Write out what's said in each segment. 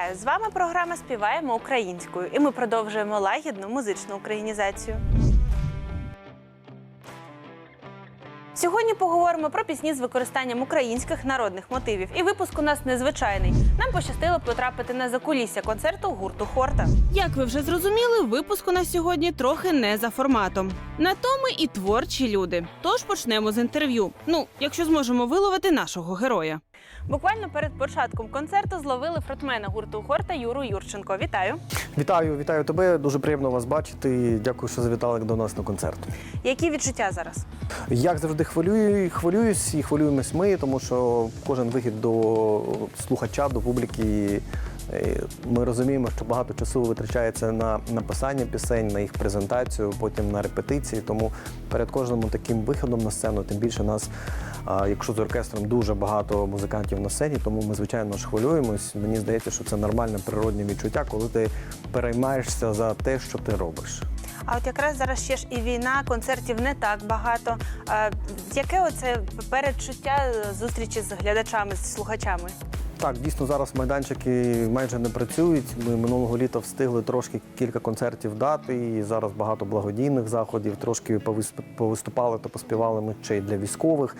Вітаю! З вами програма Співаємо українською, і ми продовжуємо лагідну музичну українізацію. Сьогодні поговоримо про пісні з використанням українських народних мотивів. І випуск у нас незвичайний. Нам пощастило потрапити на закулісся концерту гурту Хорта. Як ви вже зрозуміли, випуск у нас сьогодні трохи не за форматом. На то ми і творчі люди. Тож почнемо з інтерв'ю. Ну, якщо зможемо виловити нашого героя. Буквально перед початком концерту зловили фронтмена гурту Хорта Юру Юрченко. Вітаю! Вітаю, вітаю тебе. Дуже приємно вас бачити. Дякую, що завітали до нас на концерт. Які відчуття зараз? Як завжди хвилюю, хвилююсь і хвилюємось ми, тому що кожен вихід до слухача, до публіки. Е, Ми розуміємо, що багато часу витрачається на написання пісень, на їх презентацію, потім на репетиції. Тому перед кожним таким виходом на сцену, тим більше нас, якщо з оркестром дуже багато музикантів на сцені, тому ми звичайно ж хвилюємось. Мені здається, що це нормальне природне відчуття, коли ти переймаєшся за те, що ти робиш. А от якраз зараз ще ж і війна, концертів не так багато. Яке оце передчуття зустрічі з глядачами, з слухачами? Так, дійсно зараз майданчики майже не працюють. Ми минулого літа встигли трошки кілька концертів дати. І зараз багато благодійних заходів. Трошки повиступали та поспівали ми ще й для військових.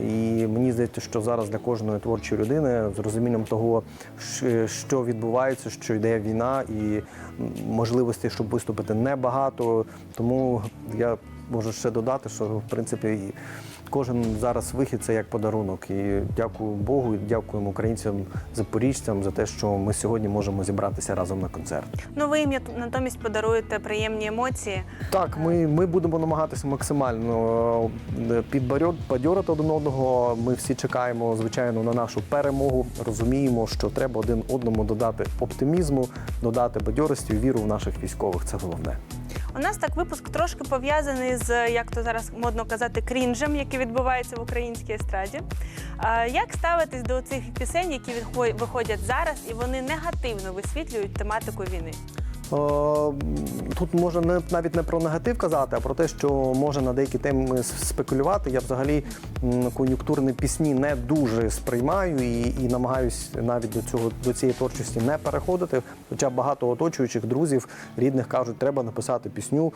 І мені здається, що зараз для кожної творчої людини з розумінням того, що відбувається, що йде війна, і можливостей, щоб виступити, небагато. Тому я можу ще додати, що в принципі. Кожен зараз вихід це як подарунок. І дякую Богу, і дякуємо українцям, запоріжцям за те, що ми сьогодні можемо зібратися разом на концерт. Ну ви їм натомість подаруєте приємні емоції. Так, ми, ми будемо намагатися максимально е, підбадьорити один одного. Ми всі чекаємо, звичайно, на нашу перемогу. Розуміємо, що треба один одному додати оптимізму, додати бадьорості, віру в наших військових. Це головне. У нас так випуск трошки пов'язаний з як то зараз модно казати, крінжем, який відбувається в українській естраді. Як ставитись до цих пісень, які виходять зараз, і вони негативно висвітлюють тематику війни? Е, Тут можна навіть не про негатив казати, а про те, що може на деякі теми спекулювати. Я взагалі кон'юнктурні пісні не дуже сприймаю і, і намагаюсь навіть до цього до цієї творчості не переходити. Хоча багато оточуючих друзів рідних кажуть, треба написати пісню.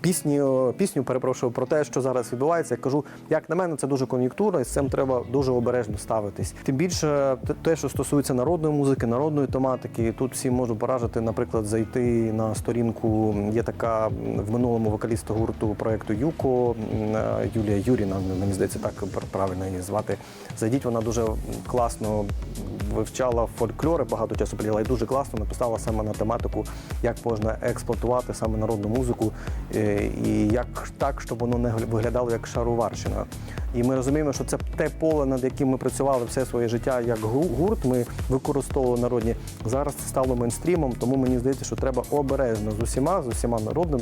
Пісні, е, пісню перепрошую про те, що зараз відбувається. Я кажу, як на мене, це дуже кон'юнктурно, і з цим треба дуже обережно ставитись. Тим більше те- що стосується народної музики, народної тематики, тут всі можу поражити, наприклад, зайти на сторінку. Є така в минулому вокаліста гурту проекту Юко е, Юлія Юріна, мені здається, так правильно її звати. Зайдіть, вона дуже класно вивчала фольклори, багато часу приділа і дуже класно написала саме на тематику, як можна експлуатувати саме народну музику е, і як так, щоб воно не виглядало як шароварщина. І ми розуміємо, що це те поле, над яким ми працювали все своє життя як гу- гурт. Ми використовували народні. Зараз це стало мейнстрімом, тому мені здається, що треба обережно з усіма, з усіма народним,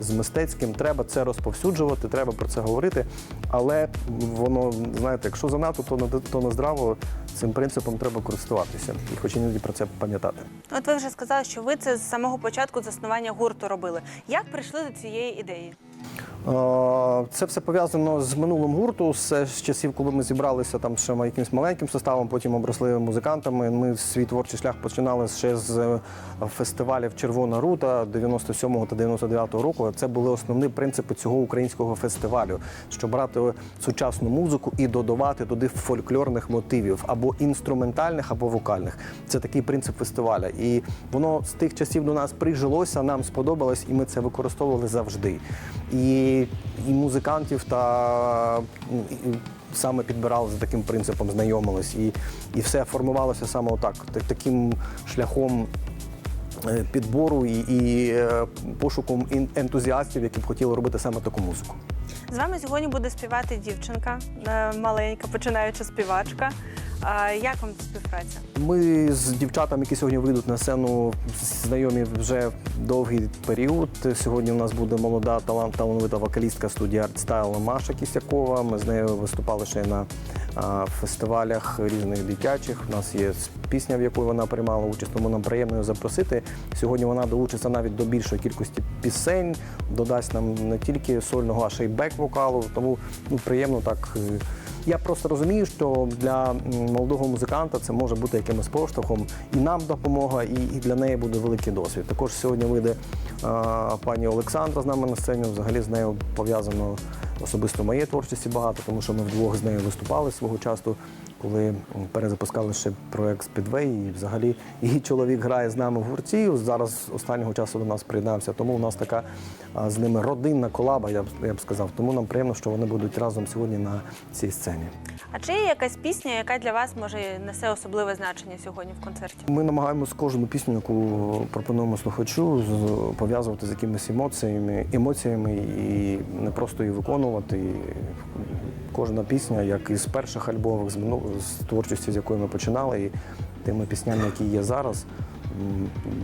з мистецьким. Треба це розповсюджувати, треба про це говорити. Але воно, знаєте, якщо занадто, то на то на здраво. Цим принципом треба користуватися і хоч іноді про це пам'ятати. От ви вже сказали, що ви це з самого початку заснування гурту робили. Як прийшли до цієї ідеї? Це все пов'язано з минулим гурту, з з часів, коли ми зібралися там ще якимось маленьким составом, потім обросли музикантами. Ми свій творчий шлях починали ще з е, фестивалів Червона рута 97-го та 99-го року. Це були основні принципи цього українського фестивалю, щоб брати сучасну музику і додавати туди фольклорних мотивів або інструментальних, або вокальних. Це такий принцип фестиваля. І воно з тих часів до нас прижилося, нам сподобалось, і ми це використовували завжди. І, і музикантів та і саме підбирали за таким принципом, знайомились. І, і все формувалося саме отак, таким шляхом. е, Підбору і, і е, пошуком ентузіастів, які б хотіли робити саме таку музику. З вами сьогодні буде співати дівчинка е, маленька, починаюча співачка. А як вам співпраця? Ми з дівчатами, які сьогодні вийдуть на сцену, знайомі вже довгий період. Сьогодні у нас буде молода талант, талановита вокалістка студії «Артстайл» Маша Кісякова. Ми з нею виступали ще на фестивалях різних дитячих. У нас є пісня, в якій вона приймала участь, тому нам приємно її запросити. Сьогодні вона долучиться навіть до більшої кількості пісень, додасть нам не тільки сольного, а ще й бек-вокалу. Тому ну, приємно так. Я просто розумію, що для молодого музиканта це може бути якимось поштовхом, і нам допомога, і, і для неї буде великий досвід. Також сьогодні вийде а, пані Олександра з нами на сцені. Взагалі з нею пов'язано особисто моєї творчості багато, тому що ми вдвох з нею виступали свого часу, коли перезапускали ще проект Speedway, і взагалі її чоловік грає з нами в гурті. Зараз останнього часу до нас приєднався. Тому у нас така з ними родинна колаба, я б я б сказав. Тому нам приємно, що вони будуть разом сьогодні на цій сцені. А чи є якась пісня, яка для вас може несе особливе значення сьогодні в концерті? Ми намагаємося кожну пісню, яку пропонуємо слухачу, пов'язувати з якимись емоціями, емоціями і не просто її виконувати. І кожна пісня, як із перших альбомів, з творчості, з якої ми починали, і тими піснями, які є зараз,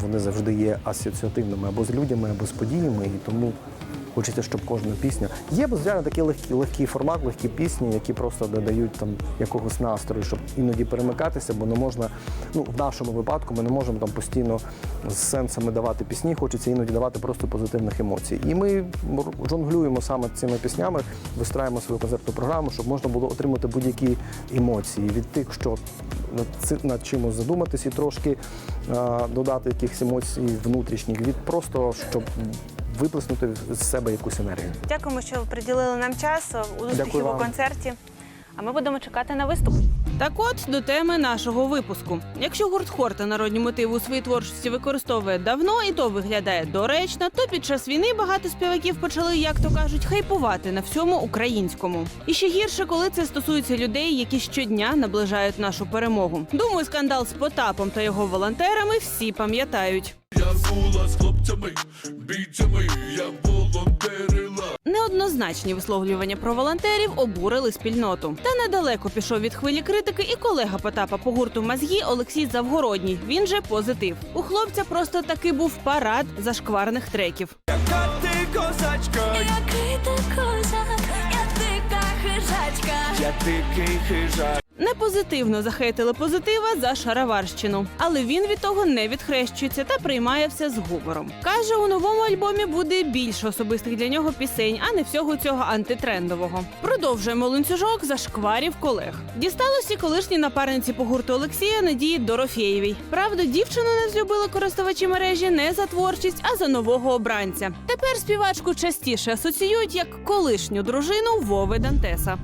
вони завжди є асоціативними або з людьми, або з подіями. І тому Хочеться, щоб кожна пісня. Є, звичайно, такий легкий, легкий формат, легкі пісні, які просто додають там якогось настрою, щоб іноді перемикатися, бо не можна, ну в нашому випадку ми не можемо там постійно з сенсами давати пісні, хочеться іноді давати просто позитивних емоцій. І ми жонглюємо саме цими піснями, вистраюємо свою концертну програму, щоб можна було отримати будь-які емоції від тих, що над, над чимось задуматись і трошки а, додати якихось емоцій внутрішніх, від просто щоб виплеснути з себе якусь енергію. Дякуємо, що ви приділили нам час. Успіхів Дякую у вам. концерті. А ми будемо чекати на виступ. Так от до теми нашого випуску. Якщо гурт Хорта народні мотиви у своїй творчості використовує давно і то виглядає доречно, то під час війни багато співаків почали, як то кажуть, хайпувати на всьому українському. І ще гірше, коли це стосується людей, які щодня наближають нашу перемогу. Думаю, скандал з Потапом та його волонтерами всі пам'ятають. Я була з хлопцями, бійцями, я волонтерила. Неоднозначні висловлювання про волонтерів обурили спільноту. Та недалеко пішов від хвилі критики і колега Потапа по гурту Мазгі Олексій Завгородній. Він же позитив. У хлопця просто таки був парад зашкварних треків. Яка ти козачка, Який ти козак, я дика хижачка. я дикий хижак. Непозитивно захейтили позитива за шароварщину, але він від того не відхрещується та приймає все з гумором. Каже, у новому альбомі буде більше особистих для нього пісень, а не всього цього антитрендового. Продовжуємо ланцюжок зашкварів колег. Дісталося колишній напарниці по гурту Олексія Надії Дорофєєвій. Правда, дівчину не злюбили користувачі мережі не за творчість, а за нового обранця. Тепер співачку частіше асоціюють як колишню дружину Вови Дантеса.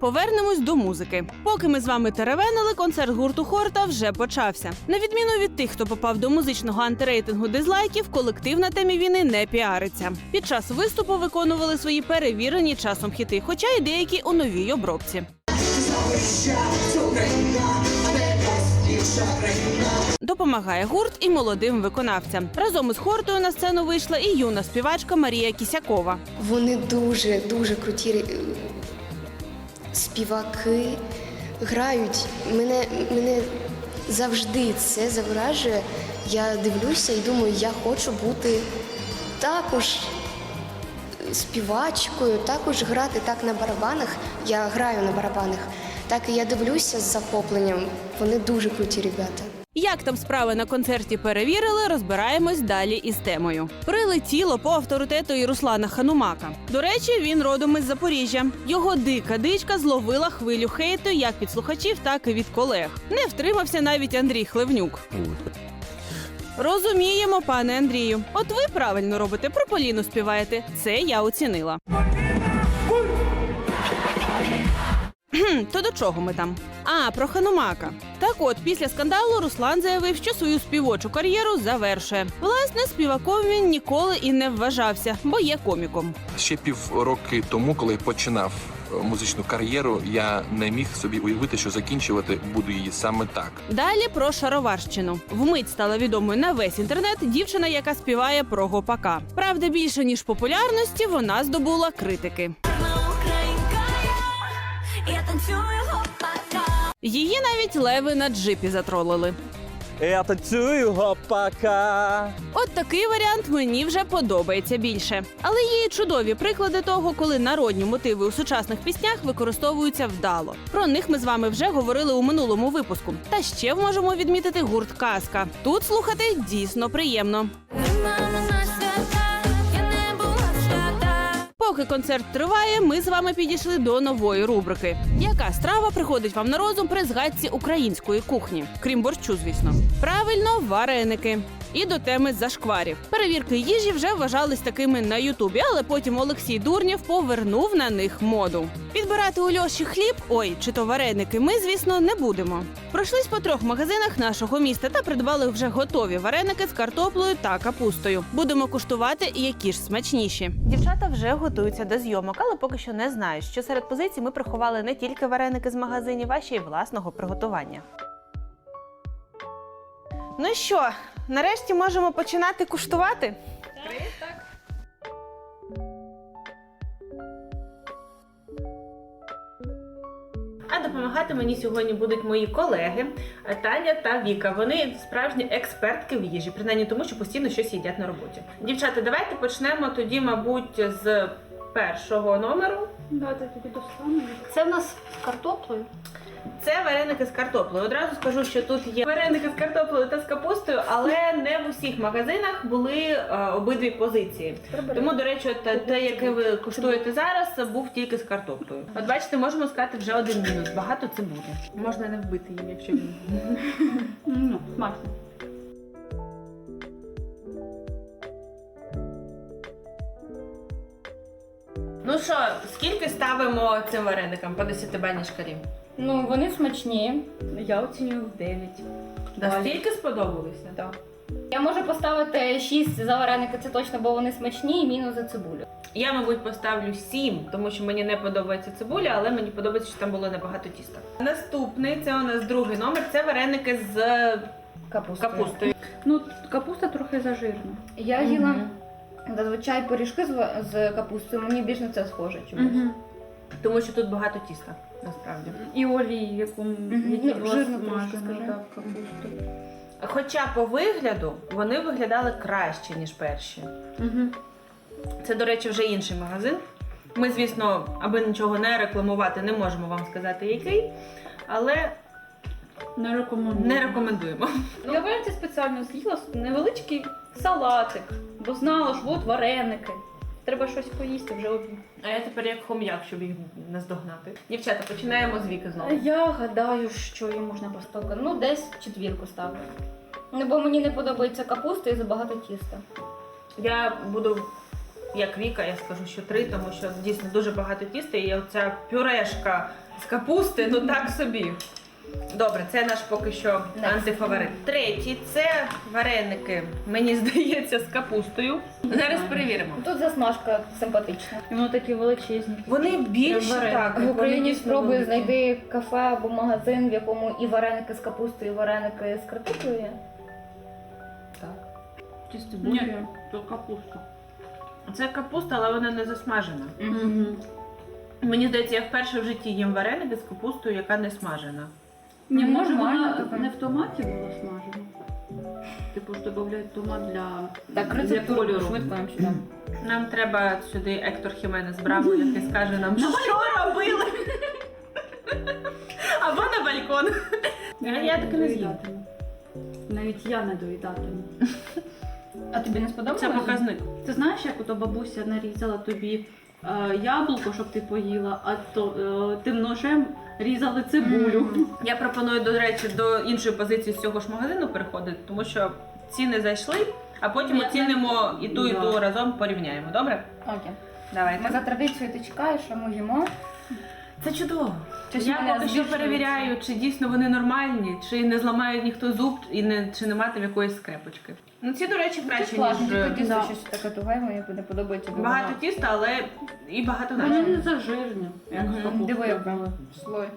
Повернемось до музики. Поки ми з вами теревенили, концерт гурту Хорта вже почався. На відміну від тих, хто попав до музичного антирейтингу дизлайків, колектив на темі війни не піариться. Під час виступу виконували свої перевірені часом хіти, хоча й деякі у новій обробці. Допомагає гурт і молодим виконавцям. Разом із хортою на сцену вийшла і юна співачка Марія Кісякова. Вони дуже дуже круті співаки, грають. Мене, мене завжди це завражує. Я дивлюся і думаю, я хочу бути також співачкою, також грати так на барабанах. Я граю на барабанах. Так і я дивлюся з захопленням. Вони дуже круті ребята. Як там справи на концерті перевірили, розбираємось далі із темою. Прилетіло по авторитету і Руслана Ханумака. До речі, він родом із Запоріжжя. Його дика дичка зловила хвилю хейту як від слухачів, так і від колег. Не втримався навіть Андрій Хлевнюк. Розуміємо, пане Андрію. От ви правильно робите, про Поліну співаєте. Це я оцінила. Кхм, То до чого ми там? А, про Ханумака. Так от, після скандалу Руслан заявив, що свою співочу кар'єру завершує. Власне, співаком він ніколи і не вважався, бо є коміком. Ще півроки тому, коли починав е, музичну кар'єру, я не міг собі уявити, що закінчувати буду її саме так. Далі про шароварщину. Вмить стала відомою на весь інтернет дівчина, яка співає про гопака. Правда, більше ніж популярності вона здобула критики. Її навіть леви на джипі затролили. Я танцюю гопака. От такий варіант мені вже подобається більше. Але є і чудові приклади того, коли народні мотиви у сучасних піснях використовуються вдало. Про них ми з вами вже говорили у минулому випуску. Та ще можемо відмітити гурт Казка. Тут слухати дійсно приємно. Поки концерт триває, ми з вами підійшли до нової рубрики. Яка страва приходить вам на розум при згадці української кухні? Крім борщу, звісно. Правильно, вареники. І до теми зашкварів. Перевірки їжі вже вважались такими на Ютубі, але потім Олексій Дурнєв повернув на них моду. Підбирати у Льоші хліб, ой, чи то вареники, ми, звісно, не будемо. Пройшлись по трьох магазинах нашого міста та придбали вже готові вареники з картоплею та капустою. Будемо куштувати, які ж смачніші. Дівчата вже готуються до зйомок, але поки що не знають, що серед позицій ми приховали не тільки вареники з магазинів, а ще й власного приготування. Ну що, нарешті можемо починати куштувати? А допомагати мені сьогодні будуть мої колеги Таня та Віка. Вони справжні експертки в їжі, принаймні тому, що постійно щось їдять на роботі. Дівчата, давайте почнемо тоді, мабуть, з першого номеру. Давайте тоді достанемо. Це в нас з картоплею. Це вареники з картоплею. Одразу скажу, що тут є вареники з картоплею та з капустою, але не в усіх магазинах були е, обидві позиції. Тому, до речі, от те, яке ви куштуєте зараз, був тільки з картоплею. От бачите, можемо сказати вже один мінус. Багато цибулі. Можна не вбити їм, якщо він. Ну, смачно. Ну що, скільки ставимо цим вареникам по 10-бальній шкалі? Ну, вони смачні. Я оцінюю в 9. Настільки сподобалися? Так. Я можу поставити 6 за вареники, це точно, бо вони смачні, і мінус за цибулю. Я, мабуть, поставлю 7, тому що мені не подобається цибуля, але мені подобається, що там було небагато тіста. Наступний це у нас другий номер. Це вареники з Капуста. капустою. Ну, капуста трохи зажирна. Я їла зазвичай пиріжки з, ва- з капустою, мені більш на це схоже чомусь. Тому що тут багато тіста, насправді. І олії, які Ну, жирно трошки, в капусту. Хоча по вигляду вони виглядали краще, ніж перші. Угу. Це, до речі, вже інший магазин. Ми, звісно, аби нічого не рекламувати, не можемо вам сказати, який, але Не рекомендую. не рекомендуємо. Я вранці спеціально з'їла невеличкий салатик, бо знала, що от вареники. Треба щось поїсти вже обід. А я тепер як хом'як, щоб їх наздогнати. Дівчата, починаємо з віки знову. Я гадаю, що їм можна поставити. Ну, десь четвірку ставлю. Ну, бо мені не подобається капуста і забагато тіста. Я буду як Віка, я скажу, що три, тому що дійсно дуже багато тіста, і оця пюрешка з капусти, ну так собі. Добре, це наш поки що Next. антифаворит. Третій це вареники, мені здається, з капустою. Зараз перевіримо. Тут засмажка симпатична. І воно такі величезні. Вони більше Вареники. так. В Україні спробуй знайди кафе або магазин, в якому і вареники з капустою, і вареники з картоплею є. Чи з Ні, цибулею? то капуста. Це капуста, але вона не засмажена. Угу. Мені здається, я вперше в житті їм вареники з капустою, яка не смажена. Ні, може вона не в томаті була смажена. Типу ж додають томат для, Так, для рецептуру кольору. швидко нам сюди. Нам треба сюди Ектор Хіменес Браво, який скаже нам, що робили. Або на балкон. А я таки не з'їм. доїдатиму. Навіть я не доїдатиму. А тобі не сподобалося? Це показник. Ти знаєш, як ото бабуся нарізала тобі яблуко, щоб ти поїла, а то е, тим ножем різали цибулю. Я пропоную, до речі, до іншої позиції з цього ж магазину переходити, тому що ціни зайшли, а потім оцінимо і ту, і ту разом порівняємо. Добре? Окей. Ми Давайте. за традицією ти чекаєш, а ми їмо. Це чудово. Щось Я поки що перевіряю, чи дійсно вони нормальні, чи не зламає ніхто зуб і не чи не матиме якоїсь скрепочки. Ну ці, до речі, краще, ніж тільки е, тісто да. щось таке туге, мені не подобається. бо багато воно- тіста, але і багато Вони начинки. не зажирні, як Мгм. Диви, як слой.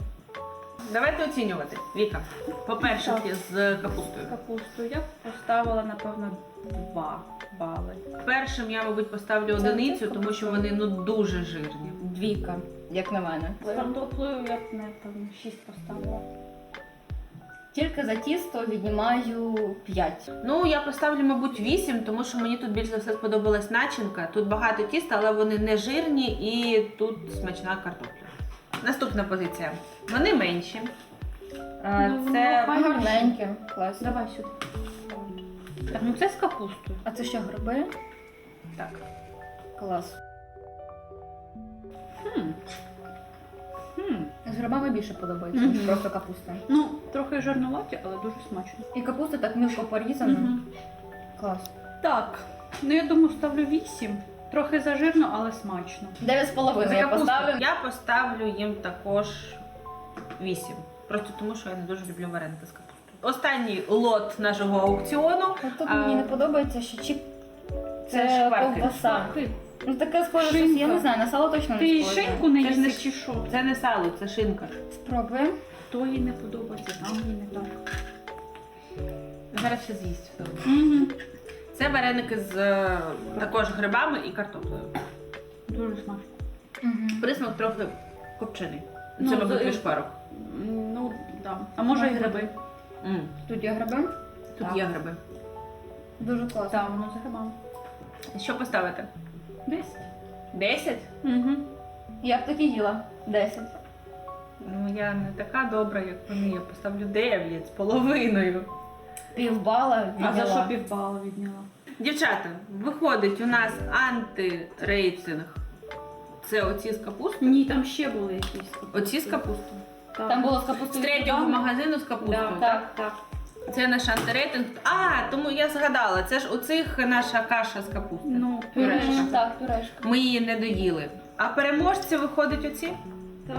Давайте оцінювати. Віка, по-перше, Так. з капустою. Капусту я б поставила, напевно, 2 бали. Першим я, мабуть, поставлю одиницю, тому що вони ну дуже жирні. Двійка, як на мене. З картоплею я б, напевно, 6 поставила. Тільки за тісто віднімаю 5. Ну, я поставлю, мабуть, 8, тому що мені тут більш за все сподобалась начинка. Тут багато тіста, але вони не жирні і тут смачна картопля. Наступна позиція. Вони менші. Ну, Це Гарненьке, класно. Давай сюди. Так, ну це з капустою. А це що, гриби? так. Клас. З грибами більше подобається, Мгм. ніж просто капуста. Ну, трохи жирнуваті, але дуже смачно. І капуста так мілко порізана. Мгм. Клас. Так, ну я думаю, ставлю 8. Трохи зажирно, але смачно. Дев'ять з половиною я поставлю. Я поставлю їм також 8. Просто тому, що я не дуже люблю вареники з капустою. Останній лот нашого аукціону. От Тут А. мені не подобається, що чіп Це це шкварки. ковбаса. Ну таке схоже, щось, Шинка. я не знаю, на сало точно не Ти схоже. шинку не Це ж чи що? Це не сало, це шинка. Спробуємо. То їй не подобається, там їй не так. Зараз ще з'їсть. все. Угу. Це вареники з е, також грибами і картоплею. Дуже смачно. Угу. Присмак трохи копчений. Ну, Це, мабуть, з- від шкварок. Ну, да. А може і гриби. М, Тут є гриби. Тут Так. є гриби. Дуже класно. Так, воно з грибами. Що поставити? Десь. 10? Угу. Я б таки їла. Десять. Ну я не така добра, як вони. Я поставлю 9 з половиною. Півбала А за що півбала відняла? Дівчата, виходить у нас антирейтинг. Це оці з капустою. Ні, там ще були якісь. Оці з капустою. Так. Там було з капустою. З третього магазину з капустою. Да, так? так, так. Це наш антирейтинг. А, тому я згадала, це ж у цих наша каша з капустою. Ну, Пюрешка. Мгм, Так, пюрешка. Ми її не доїли. А переможці виходять оці? так.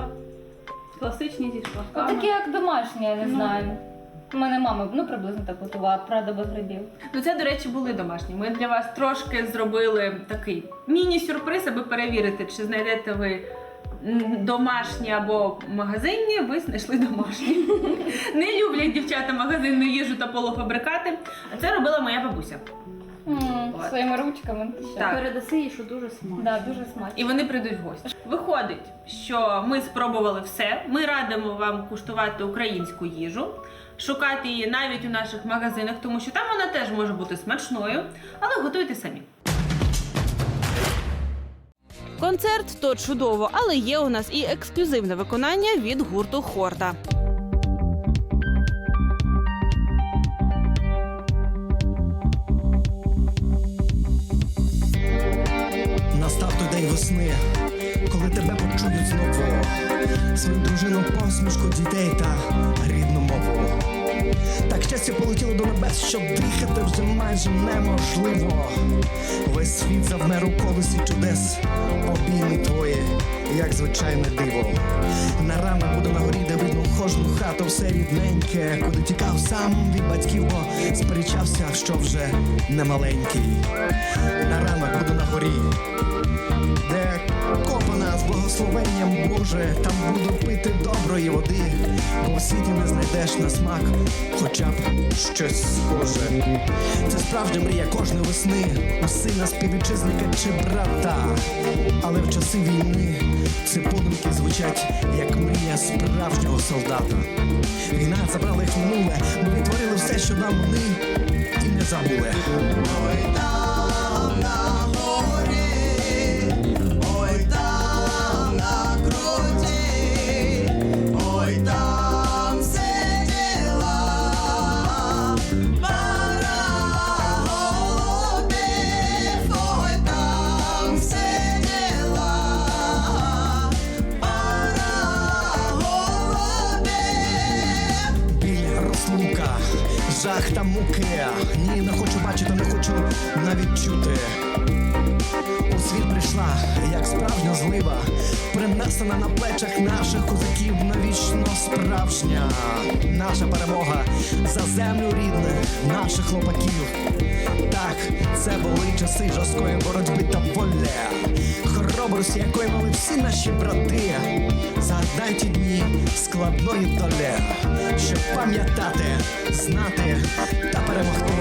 Класичні зі шпаками. Отакі як домашні, я не Ну. знаю. У мене мама ну приблизно так готувала, правда без грибів. Ну це, до речі, були домашні. Ми для вас трошки зробили такий міні-сюрприз, аби перевірити, чи знайдете ви домашні або магазинні, ви знайшли домашні. Не люблять дівчата магазинну їжу та полуфабрикати. А це робила моя бабуся. От. Своїми ручками. Так. Передаси їй, що дуже смачно. Да, дуже смачно. І вони прийдуть в гості. Виходить, що ми спробували все. Ми радимо вам куштувати українську їжу, шукати її навіть у наших магазинах, тому що там вона теж може бути смачною, але готуйте самі. Концерт то чудово, але є у нас і ексклюзивне виконання від гурту Хорта. Настав той день весни, коли тебе почують знову свою дружину, посмішку дітей та щастя полетіло до небес, щоб дихати вже майже неможливо. Весь світ завмер у колесі чудес, обійми твої, як звичайне диво. На ранок буде на горі, де видно кожну хату, все рідненьке, куди тікав сам від батьків, бо сперечався, що вже не маленький. На ранок буду на горі, благословенням Боже, там буду пити доброї води, бо в світі не знайдеш на смак, хоча б щось схоже. Це справжня мрія кожної весни, у сина співвітчизника чи брата. Але в часи війни ці подумки звучать як мрія справжнього солдата. Війна забрала їх минуле, ми відтворили все, що нам вони і не забули. Справжня. Наша перемога за землю рідне, наших хлопаків. Так, це були часи жорсткої боротьби та волі. Хоробрості, якої мали всі наші брати. Згадай ті дні складної долі, щоб пам'ятати, знати та перемогти.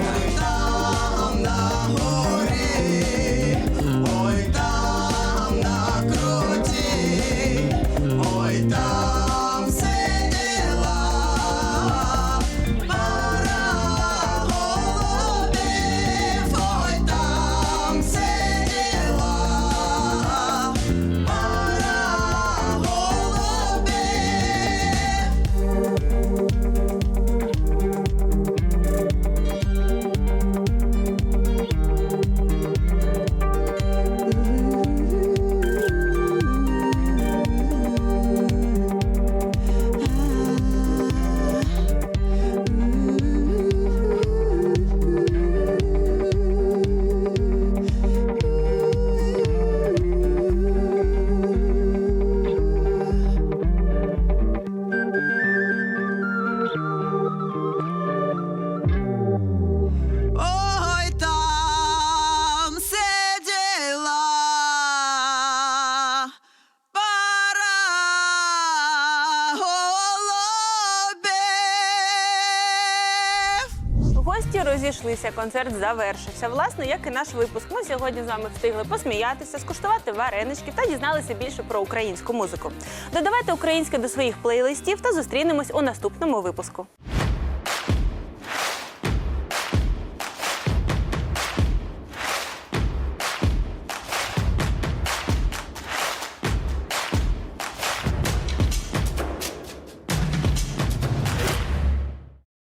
Розійшлися, концерт завершився. Власне, як і наш випуск. Ми сьогодні з вами встигли посміятися, скуштувати варенички та дізналися більше про українську музику. Додавайте українське до своїх плейлистів та зустрінемось у наступному випуску.